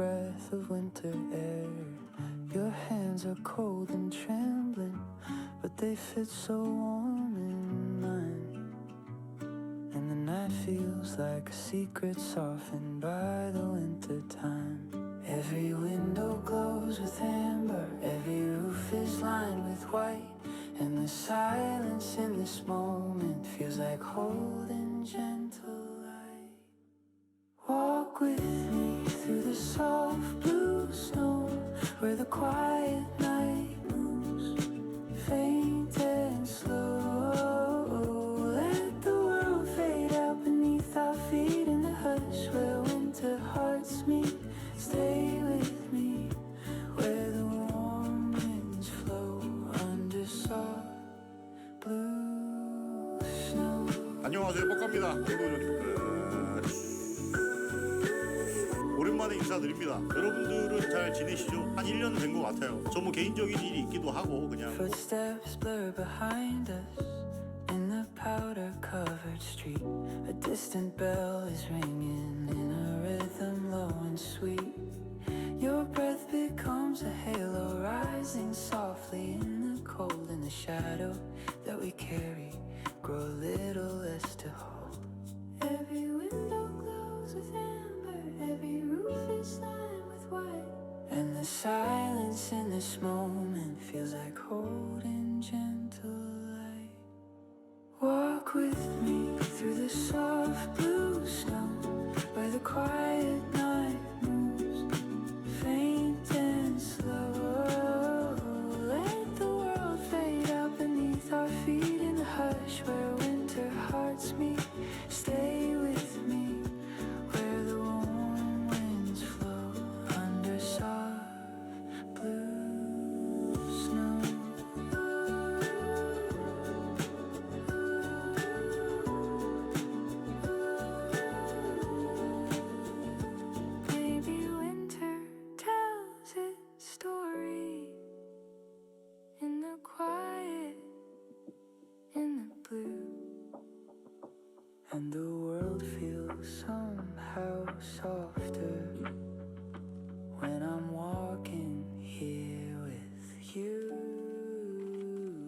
breath of winter air. Your hands are cold and trembling, but they fit so warm in mine. And the night feels like a secret softened by the winter time. Every window glows with amber, every roof is lined with white. And the silence in this moment feels like holding gentle light. Walk with where the quiet night moves faint and slow. Let the world fade out beneath our feet in the hush where winter hearts meet. Stay with me where the warm winds flow under soft blue snow. 안녕하세요 뻑갑니다 오랜만에 인사드립니다 여러분들은 잘 지내시죠? 한 1년 된 것 같아요 저 뭐 개인적인 일이 있기도 하고 그냥 뭐 Footsteps blur behind us in the powder covered street. A distant bell is ringing in a rhythm low and sweet. Your breath becomes a halo rising softly in the cold and the shadow that we carry every roof is lined with white. And the silence in this moment feels like holding gentle light. Walk with me through the soft blue snow where the quiet night moves faint and slow. Let the world fade out beneath our feet in the hush story in the quiet, in the blue. And the world feels somehow soft